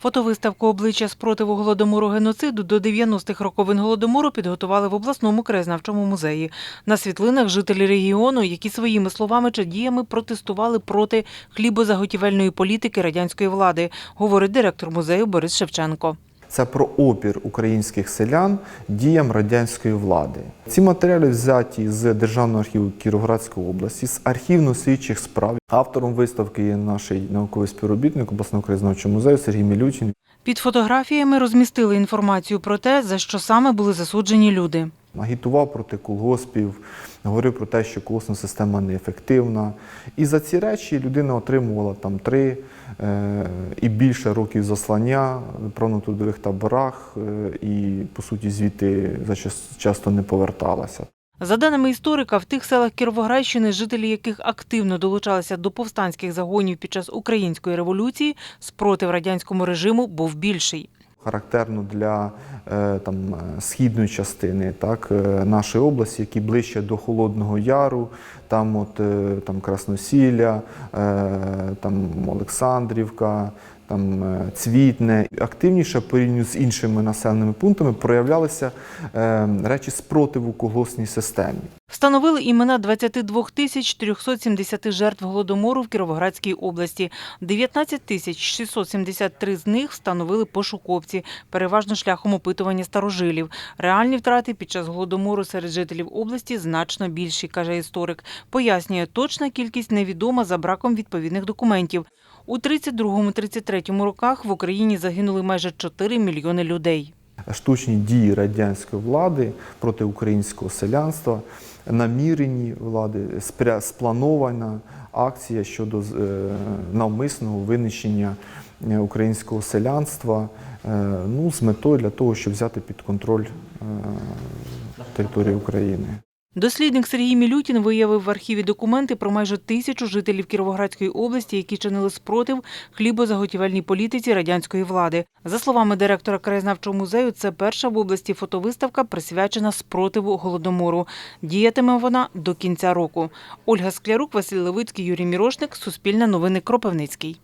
Фотовиставку обличчя спротиву голодомору геноциду до 90-х роковин голодомору підготували в обласному краєзнавчому музеї. На світлинах жителі регіону, які своїми словами чи діями протестували проти хлібозаготівельної політики радянської влади, говорить директор музею Борис Шевченко. Це про опір українських селян діям радянської влади. Ці матеріали взяті з Державного архіву Кіровоградської області, з архівно-слідчих справ. Автором виставки є наш науковий співробітник обласного краєзнавчого музею Сергій Мілютін. Під фотографіями розмістили інформацію про те, за що саме були засуджені люди. Агітував проти колгоспів, говорив про те, що колгоспна система неефективна. І за ці речі людина отримувала там три е, і більше років заслання в правно-трудових таборах е, і, по суті, звідти часто не поверталася. За даними історика, в тих селах Кіровоградщини, жителі яких активно долучалися до повстанських загонів під час української революції, спротив радянському режиму був більший. Характерно для е, там, е, східної частини так, е, нашої області, які ближче до Холодного Яру, там, от, там Красносілля, там Олександрівка, там е, Цвітне. Активніше порівняно з іншими населеними пунктами проявлялися е, речі спротиву колгоспній системі. Встановили імена 22 тисяч 470 жертв голодомору в Кіровоградській області. 19 тисяч 673 з них встановили пошуковці, переважно шляхом опитування старожилів. Реальні втрати під час голодомору серед жителів області значно більші, каже історик. Пояснює, точна кількість невідома за браком відповідних документів. У 32-33 роках в Україні загинули майже 4 мільйони людей. штучні дії радянської влади проти українського селянства, намірені влади, спланована акція щодо е, навмисного винищення е, українського селянства е, ну, з метою для того, щоб взяти під контроль територію України. Дослідник Сергій Мілютін виявив в архіві документи про майже тисячу жителів Кіровоградської області, які чинили спротив хлібозаготівельній політиці радянської влади. За словами директора краєзнавчого музею, це перша в області фотовиставка, присвячена спротиву голодомору. Діятиме вона до кінця року. Ольга Склярук, Василь Левицький, Юрій Мірошник. Суспільне новини Кропивницький.